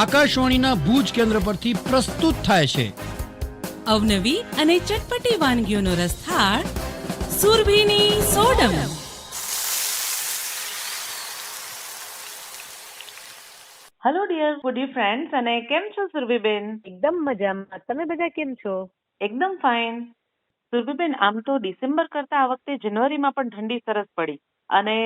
આકાશવાણીના ભુજ કેન્દ્ર પરથી પ્રસ્તુત થાય છે. અવનવી અને ચટપટી વાનગીઓનો રસથાળ સુરભીની સોડમ. હેલો ડિયર ગુડી ફ્રેન્ડ્સ અને કેમ છો સુરભીબેન? એકદમ મજામાં. તમે બધા કેમ છો? એકદમ ફાઇન સુરભીબેન આમ તો ડિસેમ્બર કરતા આ વખતે જાન્યુઆરીમાં પણ ઠંડી સરસ પડી. અને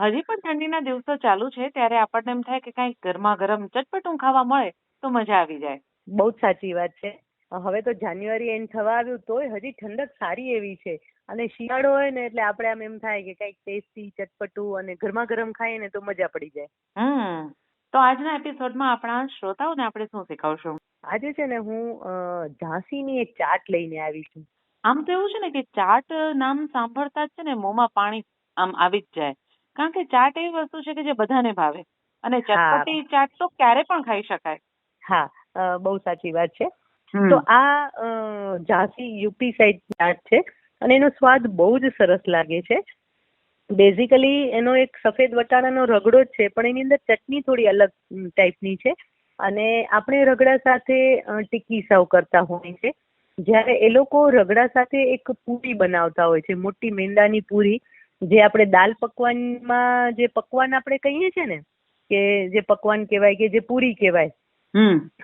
હજી પણ ઠંડીના દિવસો ચાલુ છે ત્યારે આપણને એમ થાય કે કાંઈક ગરમા ગરમ ચટપટું ખાવા મળે તો મજા આવી જાય. બહુ જ સાચી વાત છે. હવે તો જાન્યુઆરી એન્ડ થવા આવ્યું તોય હજી ઠંડક સારી એવી છે. અને શિયાળો હોય ને એટલે આપણે આમ એમ થાય કે કંઈક ટેસ્ટી ચટપટું અને ગરમા ગરમ ખાઈએ ને તો મજા પડી જાય. હમ. તો આજના એપિસોડમાં આપણા શ્રોતાઓને આપણે શું શીખવશું? આજે છે ને હું ઝાંસીની એક ચાટ લઈને આવી છું. આમ તો એવું છે ને કે ચાટ નામ સાંભળતા જ છે ને મોંમાં પાણી આમ આવી જ જાય. કારણ કે ચાટ એવી વસ્તુ છે કે જે બધાને ભાવે. અને ચટપટી ચાટ તો ક્યારે પણ ખાઈ શકાય. હા બહુ સાચી વાત છે. તો આ ઝાંસી યુપી સાઈડ ચાટ છે અને એનો સ્વાદ બહુ જ સરસ લાગે છે. બેઝિકલી એનો એક સફેદ વટાણાનો રગડો જ છે પણ એની અંદર ચટણી થોડી અલગ ટાઈપની છે. અને આપણે રગડા સાથે ટિક્કી સર્વ કરતા હોઈએ છે જ્યારે એ લોકો રગડા સાથે એક પૂરી બનાવતા હોય છે મોટી મેંદાની પૂરી જે આપણે દાલ પકવાનમાં જે પકવાન આપણે કહીએ છીએ ને કે જે પકવાન કહેવાય કે જે પૂરી કહેવાય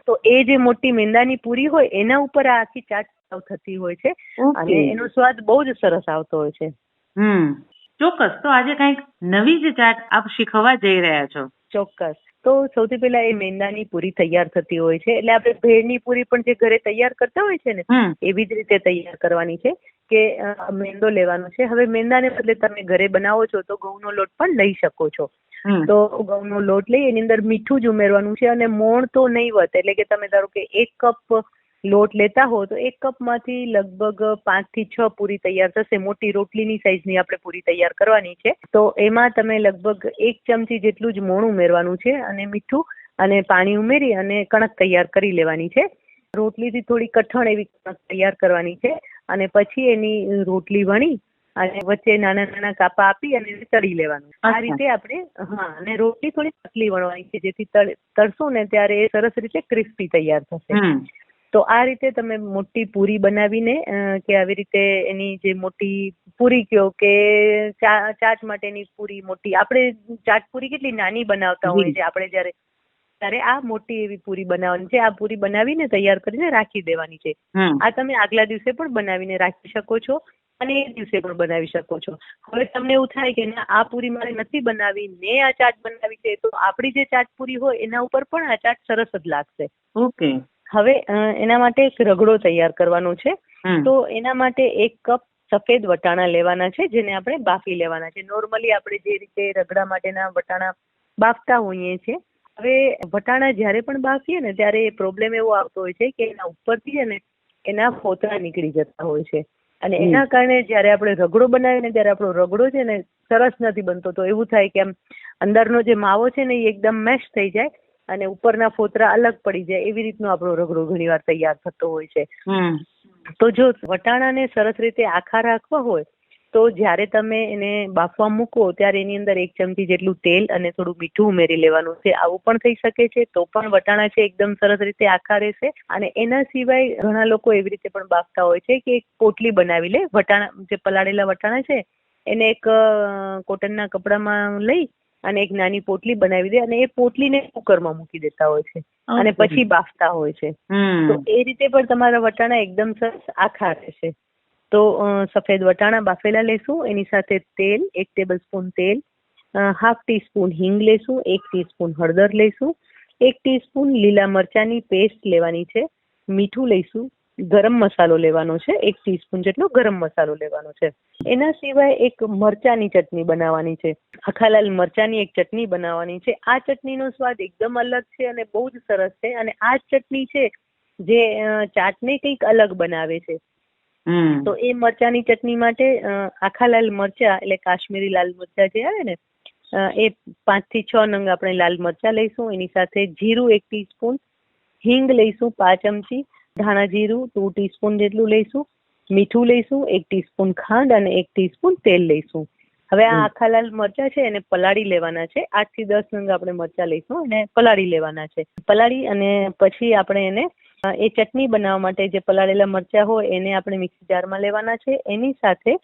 તો એ જે મોટી મેંદાની પૂરી હોય એના ઉપર આ આખી ચાટ સર્વ થતી હોય છે અને એનો સ્વાદ બહુ જ સરસ આવતો હોય છે. હમ. ચોક્કસ. તો આજે કંઈક નવી જ ચાટ આપ શીખવા જઈ રહ્યા છો. ચોક્કસ. તો સૌથી પહેલા એ મેંદાની પૂરી તૈયાર થતી હોય છે. એટલે આપણે ભેળની પૂરી પણ જે ઘરે તૈયાર કરતા હોય છે ને એવી જ રીતે તૈયાર કરવાની છે. કે મેંદો લેવાનો છે. હવે મેંદાને બદલે તમે ઘરે બનાવો છો તો ઘઉંનો લોટ પણ લઈ શકો છો. તો ઘઉંનો લોટ લઈ એની અંદર મીઠું જ ઉમેરવાનું છે અને મોણ તો નહીવત એટલે કે તમે ધારો કે એક કપ લોટ લેતા હો તો એક કપમાંથી લગભગ પાંચથી છ પૂરી તૈયાર થશે. મોટી રોટલીની સાઈઝની આપણે પૂરી તૈયાર કરવાની છે. તો એમાં તમે લગભગ એક ચમચી જેટલું જ મોણ ઉમેરવાનું છે અને મીઠું અને પાણી ઉમેરી અને કણક તૈયાર કરી લેવાની છે. રોટલીથી થોડી કઠણ એવી કણક તૈયાર કરવાની છે. અને પછી એની રોટલી વણી અને વચ્ચે નાના નાના કાપા આપી અને તળી લેવાનું. આ રીતે આપણે હા અને રોટલી થોડી પતલી વણવાની છે જેથી તળશું ને ત્યારે એ સરસ રીતે ક્રિસ્પી તૈયાર થશે. તો આ રીતે તમે મોટી પૂરી બનાવીને કે આવી રીતે એની જે મોટી પૂરી કયો કે ચાટ માટેની પૂરી મોટી આપણે ચાટ પૂરી કેટલી નાની બનાવતા હોય છે આપણે જ્યારે ત્યારે આ મોટી એવી પૂરી બનાવવાની છે. આ પૂરી બનાવીને તૈયાર કરીને રાખી દેવાની છે. આ તમે આગલા દિવસે પણ બનાવીને રાખી શકો છો અને એ દિવસે પણ બનાવી શકો છો. હવે તમને એવું થાય કે ના આ પૂરી મારે નથી બનાવી ને આ ચાટ બનાવી છે તો આપણી જે ચાટ પૂરી હોય એના ઉપર પણ આ ચાટ સરસ જ લાગશે. ઓકે. હવે એના માટે એક રગડો તૈયાર કરવાનો છે. તો એના માટે એક કપ સફેદ વટાણા લેવાના છે જેને આપણે બાફી લેવાના છે. નોર્મલી આપણે જે રીતે રગડા માટેના વટાણા બાફતા હોઈએ છીએ હવે વટાણા જ્યારે પણ બાફીએ ને ત્યારે પ્રોબ્લેમ એવો આવતો હોય છે કે એના ઉપરથી છે ને એના ફોતરા નીકળી જતા હોય છે. અને એના કારણે જ્યારે આપણે રગડો બનાવીએ ને ત્યારે આપણો રગડો છે ને સરસ નથી બનતો. તો એવું થાય કે આમ અંદરનો જે માવો છે ને એ એકદમ મેશ થઈ જાય અને ઉપરના ફોતરા અલગ પડી જાય. એવી રીતનો આપણો રગડો ઘણીવાર તૈયાર થતો હોય છે. તો જો વટાણાને સરસ રીતે આખા રાખવા હોય તો જ્યારે તમે એને બાફવા મૂકો ત્યારે એની અંદર એક ચમચી જેટલું તેલ અને થોડું મીઠું ઉમેરી લેવાનું છે. આવું પણ થઈ શકે છે. તો પણ વટાણા છે એકદમ સરસ રીતે આખા રહેશે. અને એના સિવાય ઘણા લોકો એવી રીતે પણ બાફતા હોય છે કે એક પોટલી બનાવી લે. વટાણા જે પલાળેલા વટાણા છે એને એક કોટનના કપડામાં લઈ અને એક નાની પોટલી બનાવી દે અને એ પોટલીને કુકરમાં મૂકી દેતા હોય છે. અને પછી બાફતા હોય છે. તો એ રીતે પણ તમારા વટાણા એકદમ સરસ આખા રહેશે. તો સફેદ વટાણા બાફેલા લેશું. એની સાથે તેલ, એક ટેબલ સ્પૂન તેલ હાફ ટીસ્પૂન હિંગ લેશું, એક ટીસ્પૂન હળદર લઈશું એક ટીસ્પૂન લીલા મરચાની પેસ્ટ લેવાની છે, મીઠું લઈશું, ગરમ મસાલો લેવાનો છે, એક ટીસ્પૂન જેટલો ગરમ મસાલો લેવાનો છે. એના સિવાય એક મરચાની ચટણી બનાવવાની છે. આખા લાલ મરચાની એક ચટણી બનાવવાની છે. આ ચટણીનો સ્વાદ એકદમ અલગ છે અને બહુ જ સરસ છે અને આ ચટણી છે જે ચાટને કંઈક અલગ બનાવે છે. તો એ મરચાની ચટણી માટે આખા લાલ મરચા એટલે કાશ્મીરી લાલ મરચા જે આવે ને એ પાંચથી છ નંગ આપણે લાલ મરચા લઈશું. એની સાથે જીરું એક ટીસ્પૂન હિંગ લઈશું પાંચ ચમચી ધાણા જીરું ટુ ટીસ્પૂન જેટલું લઈશું મીઠું લઈશું એક ટીસ્પૂન ખાંડ અને એક ટીસ્પૂન તેલ લઈશું. હવે આ આખા લાલ મરચા છે એને પલાળી લેવાના છે. આઠથી દસ નંગ આપણે મરચા લઈશું અને પલાળી લેવાના છે. પલાળી અને પછી આપણે એને એ ચટણી બનાવવા માટે જે પલાળેલા મરચા હોય એને આપણે મિક્સી જારમાં લેવાના છે. એની સાથે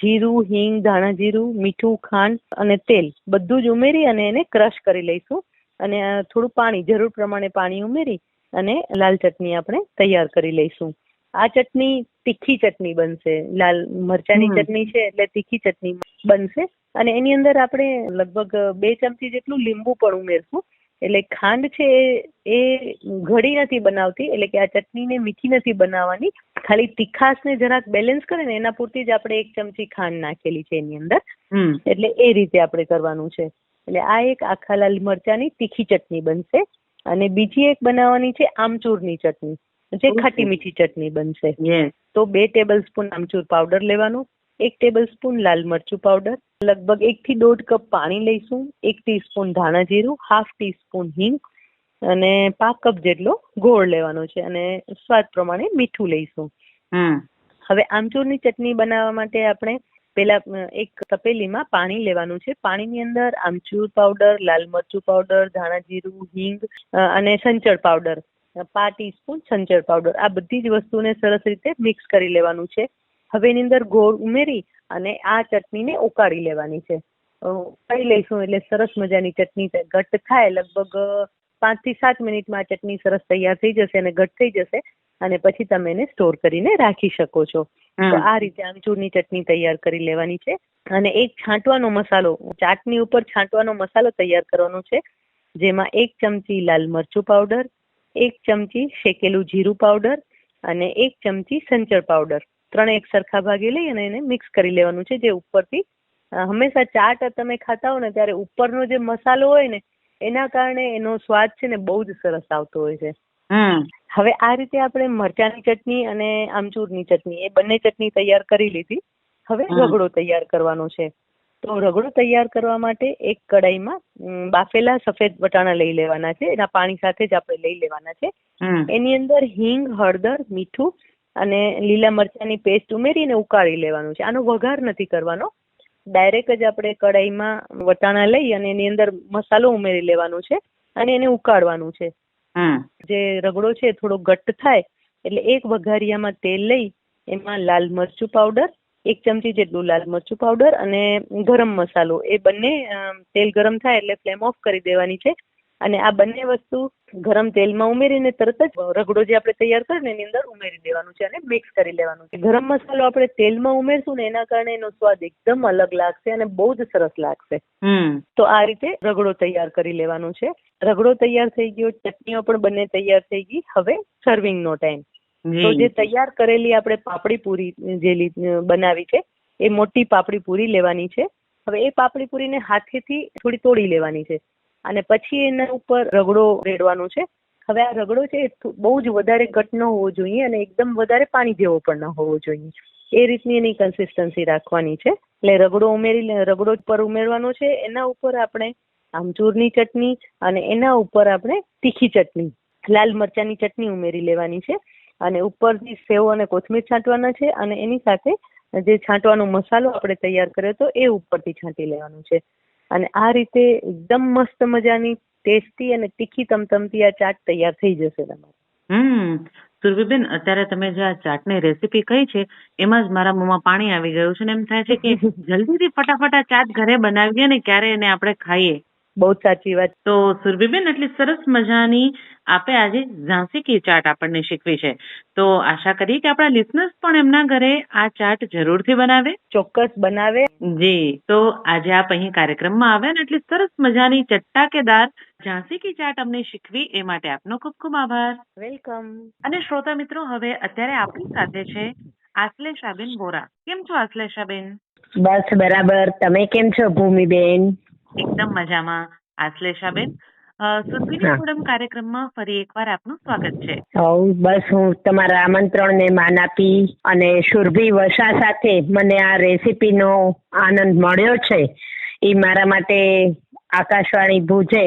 જીરું હિંગ ધાણા જીરું મીઠું ખાંડ અને તેલ બધું જ ઉમેરી અને એને ક્રશ કરી લઈશું. અને થોડું પાણી જરૂર પ્રમાણે પાણી ઉમેરી અને લાલ ચટણી આપણે તૈયાર કરી લઈશું. આ ચટણી તીખી ચટણી બનશે. લાલ મરચાની. ચટણી છે એટલે તીખી ચટણી બનશે. અને એની અંદર આપણે લગભગ બે ચમચી જેટલું લીંબુ પણ ઉમેરશું. એટલે ખાંડ છે એ- ઘડી નથી બનાવતી એટલે કે આ ચટણીને મીઠી નથી બનાવવાની. ખાલી તીખાશને જરાક બેલેન્સ કરે ને એના પૂરતી જ આપણે એક ચમચી ખાંડ નાખેલી છે એની અંદર. એટલે એ રીતે આપણે કરવાનું છે. એટલે આ એક આખા લાલ મરચાની તીખી ચટણી બનશે. અને બીજી એક બનાવવાની છે આમચૂરની ચટણી. જે ખાટી મીઠી ચટણી બનશે. તો બે ટેબલ સ્પૂન આમચૂર પાવડર લેવાનું. એક ટેબલ સ્પૂન લાલ મરચું પાવડર લગભગ એક થી દોઢ કપ પાણી લઈશું એક ટીસ્પૂન ધાણા જીરું હાફ ટીસ્પૂન હિંગ અને પાંચ કપ જેટલો ગોળ લેવાનો છે અને સ્વાદ પ્રમાણે મીઠું લઈશું. હવે આમચૂરની ચટણી બનાવવા માટે આપણે પેલા એક તપેલીમાં પાણી લેવાનું છે. પાણીની અંદર આમચૂર પાવડર લાલ મરચું પાવડર ધાણા જીરું હિંગ અને સંચળ પાવડર પાંચ ટીસ્પૂન સંચળ પાવડર આ બધી જ વસ્તુને સરસ રીતે મિક્સ કરી લેવાનું છે. હવે એની અંદર ગોળ ઉમેરી અને આ ચટણીને ઉકાળી લેવાની છે. ઉકાળી લઈશું એટલે સરસ મજાની ચટણી ઘટ થાય લગભગ પાંચથી સાત મિનિટમાં ચટણી સરસ તૈયાર થઈ જશે અને ઘટ થઈ જશે અને પછી તમે એને સ્ટોર કરીને રાખી શકો છો. તો આ રીતે આમચૂરની ચટણી તૈયાર કરી લેવાની છે. અને એક છાંટવાનો મસાલો ચાટની ઉપર છાંટવાનો મસાલો તૈયાર કરવાનો છે. જેમાં એક ચમચી લાલ મરચું પાવડર એક ચમચી શેકેલું જીરું પાવડર અને એક ચમચી સંચળ પાવડર ત્રણ એક સરખા ભાગે લઈ અને એને મિક્સ કરી લેવાનું છે જે ઉપરથી હંમેશા ચાટ તમે ખાતા હો ને ત્યારે ઉપરનો જે મસાલો હોય ને એના કારણે એનો સ્વાદ છે ને બહુ જ સરસ આવતો હોય છે. હવે આ રીતે આપણે મરચાની ચટણી અને આમચૂરની ચટણી એ બંને ચટણી તૈયાર કરી લીધી. હવે રગડો તૈયાર કરવાનો છે. તો રગડો તૈયાર કરવા માટે એક કડાઈમાં બાફેલા સફેદ વટાણા લઈ લેવાના છે. એના પાણી સાથે જ આપણે લઈ લેવાના છે. એની અંદર હિંગ હળદર મીઠું અને લીલા મરચાંની પેસ્ટ ઉમેરીને ઉકાળી લેવાનું છે. આનો વઘાર નથી કરવાનો. ડાયરેક્ટ જ આપણે કડાઈમાં વટાણા લઈ અને એની અંદર મસાલો ઉમેરી લેવાનો છે અને એને ઉકાળવાનું છે. જે રગડો છે થોડો ઘટ્ટ થાય એટલે એક વઘારિયામાં તેલ લઈ એમાં લાલ મરચું પાવડર એક ચમચી જેટલું લાલ મરચું પાવડર અને ગરમ મસાલો. એ બંને તેલ ગરમ થાય એટલે ફ્લેમ ઓફ કરી દેવાની છે. અને આ બંને વસ્તુ ગરમ તેલમાં ઉમેરીને તરત જ રગડો જે આપણે તૈયાર કરીને એની અંદર ઉમેરી દેવાનું છે અને મિક્સ કરી લેવાનું છે. ગરમ મસાલો આપણે તેલમાં ઉમેરશું ને એના કારણે એનો સ્વાદ એકદમ અલગ લાગશે અને બહુ જ સરસ લાગશે. તો આ રીતે રગડો તૈયાર કરી લેવાનો છે. રગડો તૈયાર થઈ ગયો ચટણીઓ પણ બંને તૈયાર થઈ ગઈ. હવે સર્વિંગનો ટાઈમ તો જે તૈયાર કરેલી આપણે પાપડી પૂરી જે બનાવી છે એ મોટી પાપડી પૂરી લેવાની છે. હવે એ પાપડી પૂરીને હાથેથી થોડી તોડી લેવાની છે. અને પછી એના ઉપર રગડો રેડવાનો છે. હવે આ રગડો છે એ બહુ જ વધારે ઘટ ન હોવો જોઈએ અને એકદમ વધારે પાણી જેવો પણ ન હોવો જોઈએ. એ રીતની એની કન્સિસ્ટન્સી રાખવાની છે. એટલે રગડો ઉમેરી રગડો પર ઉમેરવાનો છે. એના ઉપર આપણે આમચૂરની ચટણી અને એના ઉપર આપણે તીખી ચટણી, લાલ મરચાંની ચટણી ઉમેરી લેવાની છે. અને ઉપરથી સેવ અને કોથમીર છાંટવાના છે અને એની સાથે જે છાંટવાનો મસાલો આપણે તૈયાર કર્યો હતો એ ઉપરથી છાંટી લેવાનું છે. અને આ રીતે એકદમ મસ્ત મજાની ટેસ્ટી અને તીખી તમતમતી આ ચાટ તૈયાર થઈ જશે તમારે. હમ સુરભીબેન અત્યારે તમે જે આ ચાટની રેસીપી કહી છે એમાં જ મારા મોંમાં પાણી આવી ગયું છે ને એમ થાય છે કે જલ્દીથી ફટાફટ આ ચાટ ઘરે બનાવીએ ને ક્યારે એને આપણે ખાઈએ. બહુ જ સાચી વાત. તો સુરભીબેન એટલી સરસ મજાની આપે આજે ઝાંસી કી ચાટ આપણને શીખવી છે. તો આશા કરીએ કે આપણા લિસનર્સ પણ એમના ઘરે આ ચાટ જરૂરથી બનાવે. ચોક્કસ બનાવે. જી તો આજે આપ અહીં કાર્યક્રમમાં આવ્યા ને એટલી સરસ મજાની ચટ્ટાકેદાર ઝાંસી કી ચાટ અમને શીખવી એ માટે આપનો ખૂબ ખૂબ આભાર. વેલકમ. અને શ્રોતા મિત્રો હવે અત્યારે આપણી સાથે છે આશ્લેષાબેન બોરા કેમ છો આશ્લેષાબેન? બસ બરાબર. તમે કેમ છો ભૂમિબેન? એકદમ મજામાં આશ્લેષાબેન. હા. ફોરમ કાર્યક્રમમાં ફરી એકવાર આપનું સ્વાગત છે. હઉ બસ હું તમારા આમંત્રણને માન આપી અને સુરભી વસા સાથે મને આ રેસીપીનો આનંદ મળ્યો છે. એ મારા માટે આકાશવાણી ભુજે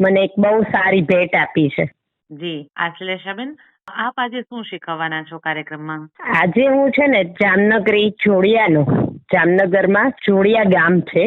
મને એક બહુ સારી ભેટ આપી છે. જી આશ્લેષાબેન આપ આજે શું શીખવવાના છો કાર્યક્રમમાં? આજે હું છે ને જામનગરી જોડિયાનું જામનગરમાં ચોડિયા ગામ છે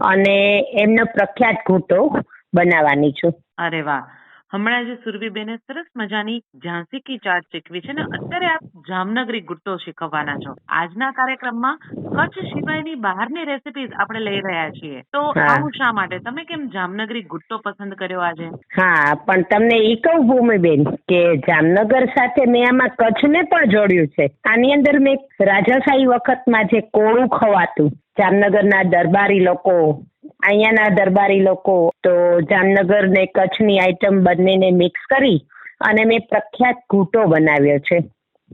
અને એમનો પ્રખ્યાત ઘૂંટો બનાવવાની છું. અરે વાહ. હમણાં જે સુરભીબેને સરસ મજાની ઝાંસી કી ચાટ શીખવી છે ને અત્યારે આપ જામનગરી ગુટ્ટો શીખવવાના છો. આજના કાર્યક્રમમાં કચ્છ સિવાયની બહારની રેસિપીઝ આપણે લઈ રહ્યા છીએ. તો આવું શા માટે? તમે કેમ જામનગરી ગુટ્ટો પસંદ કર્યો આજે? હા પણ તમને ઈ કહું ભૂમિબેન કે જામનગર સાથે મેં આમાં કચ્છને પણ જોડ્યું છે. આની અંદર મેં રાજાશાહી વખતમાં જે કોળું ખવાતું જામનગરના દરબારી લોકો અહીંયાના દરબારી લોકો તો જામનગર ને કચ્છની આઈટમ બંનેને મિક્સ કરી અને મેં પ્રખ્યાત ઘૂંટો બનાવ્યો છે.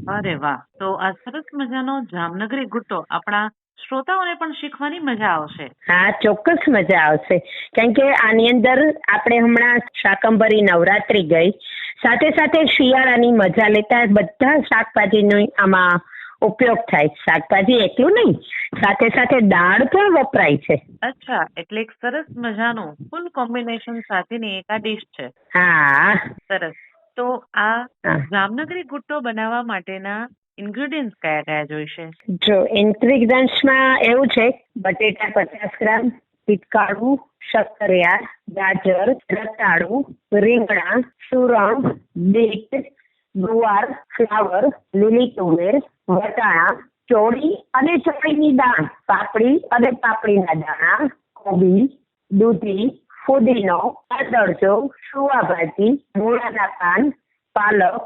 અરે વાહ! તો આ સરસ મજાનો જામનગરી ઘૂંટો આપણા શ્રોતાઓને પણ શીખવાની મજા આવશે. હા ચોક્કસ મજા આવશે. કારણ કે આની અંદર આપણે હમણાં શાકંભરી નવરાત્રી ગઈ. સાથે સાથે શિયાળાની મજા લેતા બધા શાકભાજીની આમાં ઉપયોગ થાય શાકભાજી એટલું નહીં. સાથે સાથે દાળ પણ વપરાય છે. અચ્છા એટલે એક સરસ મજાનું ફૂલ કોમ્બિનેશન સાથેની એક આ ડીશ છે. હા. સરસ. તો આ જામનગરી ગુટ્ટો બનાવવા માટેના ઇન્ગ્રેડિયન્ટ્સ કયા કયા જોઈશે? જો ઇન્ગ્રેડિયન્ટ્સમાં એવું છે બટેટા પચાસ ગ્રામ પિટકાળું શક્કરિયા ગાજર રતાળું રીંગણા સુરણ બીટ ગુવાર ફ્લાવર લીલી તુવેર વટાણા ચોળી અને ચોળીની દાણ પાપડી અને પાપડીના દાણા કોબી દૂધી ફુદીનો અદરજો સુવા ભાજી મૂળાના પાન પાલક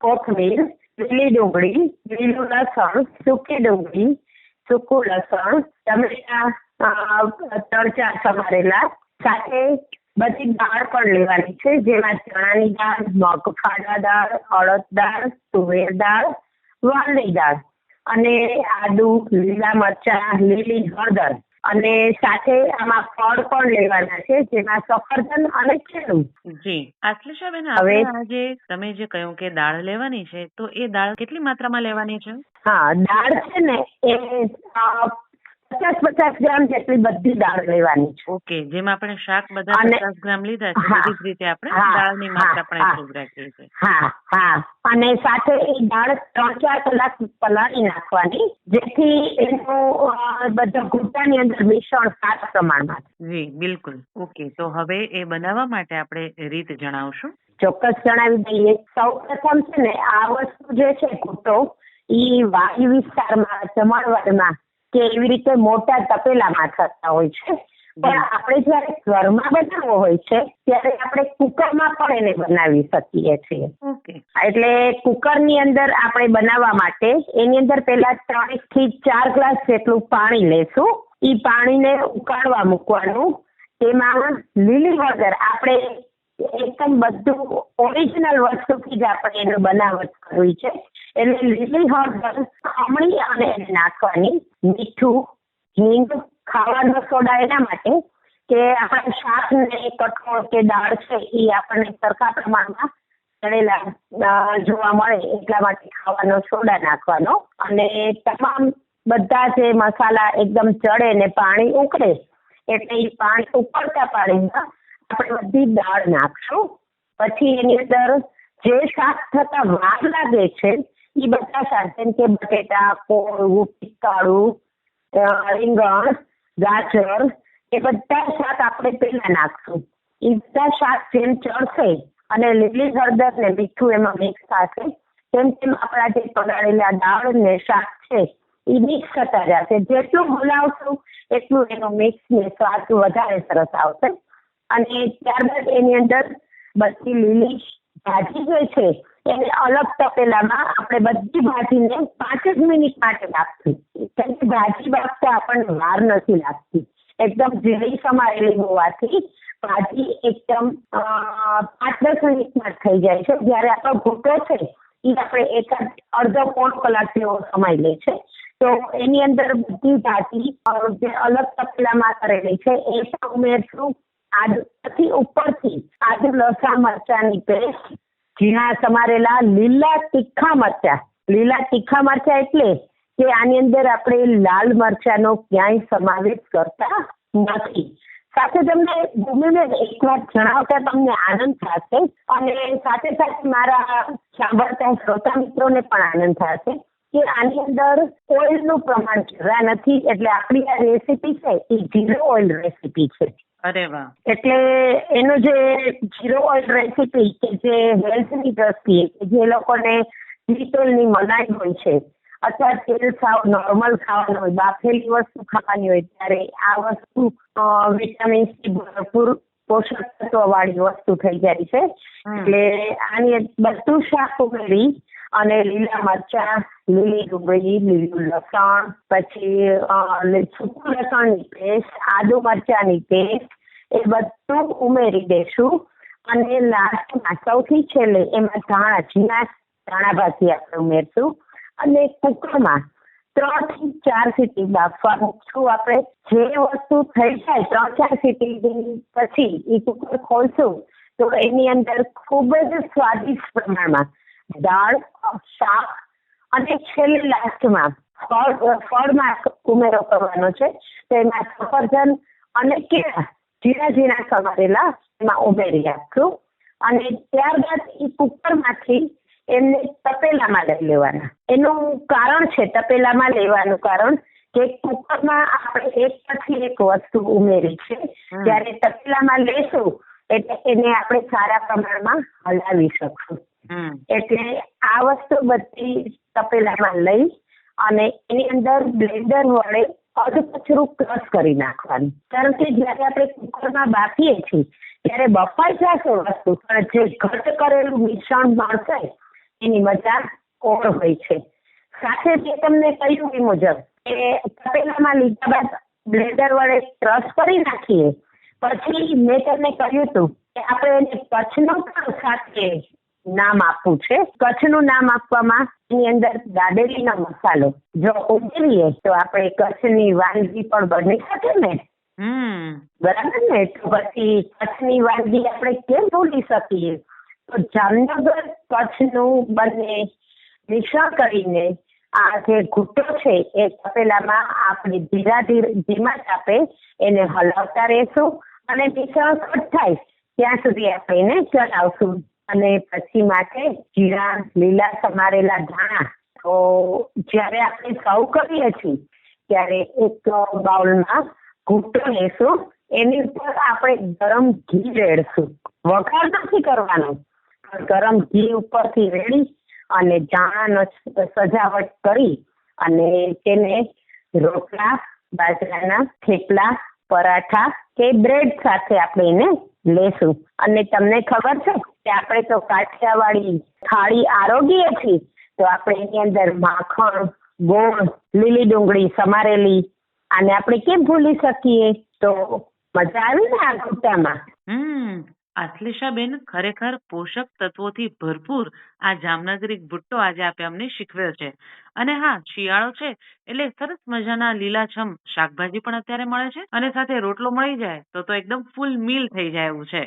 કોથમીર લીલી ડુંગળી લીલું લસણ સૂકી ડુંગળી સૂકું લસણ ટમેટા અ, ત્રણ સમારેલા સાથે બધી દાળ પણ લેવાની છે જેમાં ચણાની દાળ મગફાળા દાળ અડદ દાળ તુવેર દાળ વાલની દાળ અને આદુ લીલા મરચાં લીલી હળદર અને સાથે આમાં ફળ પણ લેવાના છે જેમાં સફરજન અને કેળું જી આશ્લેષાબેન હવે- આજે તમે જે કહ્યું કે દાળ લેવાની છે તો એ દાળ કેટલી માત્રામાં લેવાની છે? હા દાળ છે ને એ પચાસ પચાસ ગ્રામ જેટલી બધી દાળ લેવાની છે. ઓકે જેમ આપણે શાક બધા પચાસ ગ્રામ લીધા છે એવી જ રીતે આપણે દાળની માત્રા પણ હા, રાખીએ છીએ. હા હા અને સાથે એ દાળ ત્રણ ચાર કલાક પલાળી નાખવાની જેથી એનું બધા ઘૂંટાની અંદર મિશ્રણ સાત પ્રમાણમાં જી બિલકુલ. ઓકે તો હવે એ બનાવવા માટે આપણે રીત જણાવશું. ચોક્કસ જણાવી દઈએ. સૌ પ્રથમ છે ને આ વસ્તુ જે છે ઘૂંટો ઈ વાયુ વિસ્તારમાં જમણવારમાં કે એવી રીતે મોટા તપેલામાં થતા હોય છે. પણ આપણે જયારે ઘરમાં બનાવવો હોય છે ત્યારે આપણે કુકરમાં પણ એને બનાવી શકીએ છીએ. એટલે કુકરની અંદર આપણે બનાવવા માટે એની અંદર પહેલા ત્રણથી ચાર ગ્લાસ જેટલું પાણી લેશું. ઈ પાણીને ઉકાળવા મૂકવાનું. તેમાં લીલી વગર આપણે એકદમ બધું ઓરિજિનલ વસ્તુથી જ આપણે એનું બનાવટ કરવી છે. એટલે લીલી હળદર, ખમણી અને એને નાખવાની, મીઠું, હિંગ, ખાવાનો સોડા એના માટે કે આપણે શાક ને કઠોળ કે દાળ છે એ આપણને સરખા પ્રમાણમાં જોવા મળે એટલા માટે ખાવાનો સોડા નાખવાનો. અને તમામ બધા જે મસાલા એકદમ ચડે ને પાણી ઉકળે એટલે એ પાણી ઉકળતા પાણીમાં આપણે બધી દાળ નાખશું. પછી એની અંદર જે શાક થતા વાર લાગે છે એ બધા જેમ કે બટેટા, કોળું પિત્તાળું રીંગણ, ગાજર, એ બધા શાક આપણે પહેલા નાખશું. એ બધા શાક જેમ ચડશે અને લીલી હળદર ને મીઠું એમાં મિક્સ થશે, તેમ તેમ આપણા જે પલાળેલા દાળ ને શાક છે એ મિક્સ થતા જશે. જેટલું હલાવશું એટલું એનો મિક્સ ને સ્વાદ વધારે સરસ આવશે. અને ત્યારબાદ એની અંદર બધી લીલી ભાજી જે છે એને અલગ તપેલામાં આપણે બધી ભાજીને પાંચ જ મિનિટ માટે રાખવી કેમ કે ભાજી બાફતા આપણને વાર નથી લાગતી. એકદમ ઝીણી સમારેલી હોવાથી ભાજી એકદમ પાંચ દસ મિનિટમાં થઈ જાય છે. જ્યારે આપણો ઘૂંટો છે એ આપણે એકાદ અડધો પોણ કલાક જેવો સમય લે છે. તો એની અંદર બધી ભાજી જે અલગ તપેલામાં કરેલી છે, એ ઉમેરશું. આદુથી ઉપરથી આદુ, લસણ, મરચાની પેસ્ટ ઝીણા સમારેલા લીલા તીખા મરચા. લીલા તીખા મરચા એટલે કે આની અંદર આપણે લાલ મરચાનો ક્યાંય સમાવેશ કરતા નથી. સાથે તમને ભૂમિબેન એક વાત જણાવતા તમને આનંદ થશે અને સાથે સાથે મારા સાંભળતા શ્રોતા મિત્રોને પણ આનંદ થશે. કે આની અંદર ઓઇલનું પ્રમાણ જરા નથી. એટલે આપણી આ રેસીપી છે એ જીરો ઓઇલ રેસીપી છે. અરે વાહ. એટલે એનું જે જીરો ઓઇલ રેસીપી કે જે હેલ્થની દ્રષ્ટિએ કે જે લોકોને ડિટોલની મનાઈ હોય છે અથવા તેલ ખાવ નોર્મલ ખાવાનું હોય બાફેલી વસ્તુ ખાવાની હોય ત્યારે આ વસ્તુ વિટામિન સી ભરપૂર પોષક તત્વ વાળી વસ્તુ થઈ જાય છે. એટલે આની બધું શાક ઉમેરી અને લીલા મરચા લીલી ડુંગળી લીલું લસણ પછી સૂકું લસણની પેસ્ટ આદુ મરચાંની પેસ્ટ એ બધું ઉમેરી દેશું. અને લાસ્ટમાં સૌથી છેલ્લે એમાં ધાણા ઝીણા ધાણા ભાજી આપણે ઉમેરશું. અને કુકરમાં ત્રણથી ચાર સીટી બાફવા મૂકશું આપણે જે વસ્તુ થઈ જાય ત્રણ ચાર સીટી પછી એ કુકર ખોલશું, તો એની અંદર ખૂબ જ સ્વાદિષ્ટ પ્રમાણમાં દાળ, શાક અને છેલ્લે લાસ્ટમાં ફળ, ફળમાં ઉમેરો કરવાનો છે. તો એમાં સફરજન અને કેળા, ઝીણા ઝીણા સમારેલા એમાં ઉમેરી આપશું અને ત્યારબાદ એ કુકરમાંથી એમને તપેલામાં લઈ લેવાના. એનું કારણ છે તપેલામાં લેવાનું કારણ કે કુકરમાં આપણે એક પછી એક વસ્તુ ઉમેરી છે. જ્યારે તપેલામાં લેશું એટલે એને આપણે સારા પ્રમાણમાં હલાવી શકશું. એટલે આ વસ્તુ બધી તપેલામાં લઈ અને એની અંદર બ્લેન્ડર વડે અધકચરું ક્રશ કરી નાખવાનું. કારણ કે જ્યારે આપણે કુકરમાં બાફીએ છીએ ત્યારે બફાઈ જશે વસ્તુ પણ જે ઘટ કરેલું મિશ્રણ મળશે એની મજા ઓર હોય છે? સાથે મેં તમને કહ્યું એ મુજબ કે તપેલામાં લીધા બાદ બ્લેન્ડર વડે ક્રશ કરી નાખીએ. પછી મેં તમને કહ્યું હતું કે આપણે એને કચ્છનું પણ સાથે નામ આપવું છે. કચ્છનું નામ આપવામાં એની અંદર દાડેલીનો મસાલો જો ઉમેરીએ તો આપણે કચ્છની વાનગી પણ બની શકે ને? બરાબર ને? તો પછી કચ્છની વાનગી આપણે કેમ ભૂલી શકીએ? જામનગર કચ્છનું બંને મિશ્રણ કરીને આ જે ઘૂંટો છે એ તપેલામાં આપણે ધીરા, ધીમા તાપે એને હલાવતા રહેશું અને મિશ્રણ કટ થાય ત્યાં સુધી આપણે એને ચલાવશું. અને પછી માટે જીરા, લીલા સમારેલા ધાણા. તો જ્યારે આપણે સર્વ કરીએ છીએ, ત્યારે એક બાઉલમાં ઘૂંટો લેશું. એની ઉપર આપણે ગરમ ઘી રેડશું. વઘાર નથી કરવાનો. ગરમ ઘી ઉપરથી રેડી અને જાણાનો સજાવટ કરી અને તેને રોટલા, બાજરાના થેપલા, પરાઠા કે બ્રેડ સાથે આપણે એને લેશું. અને તમને ખબર છે કે આપણે તો કાઠિયાવાડી થાળી આરોગીએ છીએ, તો આપણે એની અંદર માખણ, ગોળ, લીલી ડુંગળી સમારેલી આને આપણે કેમ ભૂલી શકીએ? તો મજા આવી ને આ હમ. આશ્લેષાબેન ખરેખર પોષક તત્વોથી ભરપૂર આ જામનગરી ભુટ્ટો આજે આપે અમને શીખવ્યો છે. અને હા શિયાળો છે એટલે સરસ મજાના લીલાછમ શાકભાજી પણ અત્યારે મળે છે અને સાથે રોટલો મળી જાય તો તો એકદમ ફૂલ મીલ થઈ જાય એવું છે.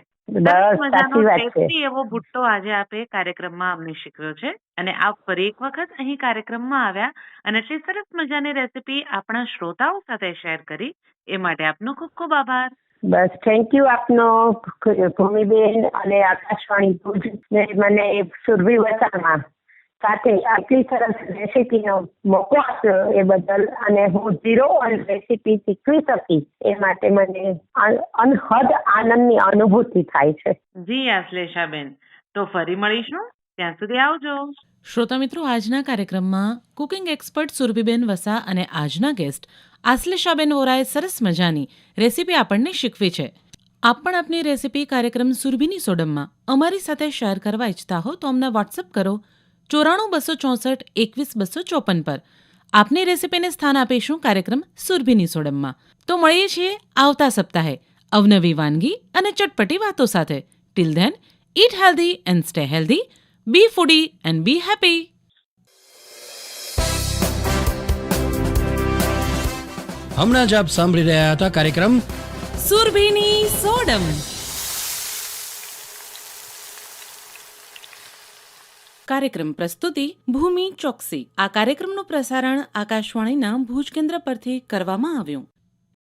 એવો ભુટ્ટો આજે આપે કાર્યક્રમમાં અમને શીખવ્યો છે. અને આપ ફરી એક વખત અહીં કાર્યક્રમમાં આવ્યા અને તે સરસ મજાની રેસીપી આપણા શ્રોતાઓ સાથે શેર કરી એ માટે આપનો ખૂબ ખૂબ આભાર. બસ થેન્ક યુ આપનો ભૂમિબેન અને આકાશવાણી ભુજ ને મને સુરભી વસામાં સાથે આટલી સરસ રેસીપીનો મોકો આપ્યો એ બદલ અને હું ઝીરો રેસીપી શીખવી શકી એ માટે મને અન- અનહદ આનંદની અનુભૂતિ થાય છે. જી આશ્લેષાબેન. તો ફરી મળીશું. ત્યાં સુધી આવજો. શ્રોતા મિત્રો આજના કાર્યક્રમમાં કુકિંગ એક્સપર્ટ સુરભીબેન વસા અને આજના ગેસ્ટ આશ્લેષાબેન વોરાએ સરસ મજાની રેસીપી આપણને શીખવી છે. આપ પણ આપની રેસીપી કાર્યક્રમ સુરભીની સોડમમાં અમારી સાથે શેર કરવા ઈચ્છતા હો તો અમને વોટ્સઅપ કરો ચોરાણું બસો ચોસઠ એકવીસ બસો ચોપન પર. આપની રેસીપીને સ્થાન આપીશું કાર્યક્રમ સુરભીની સોડમમાં. તો મળીએ છીએ આવતા સપ્તાહે અવનવી વાનગી અને ચટપટી વાતો સાથે. Till then eat healthy and stay healthy be foodie and be happy હમણાં જ આપ સાંભળી રહ્યા હતા કાર્યક્રમ સુરભીની સોડમ. કાર્યક્રમ પ્રસ્તુતિ, ભૂમિ ચોકસી. આ કાર્યક્રમનું પ્રસારણ આકાશવાણીના ભુજ કેન્દ્ર પરથી કરવામાં આવ્યું.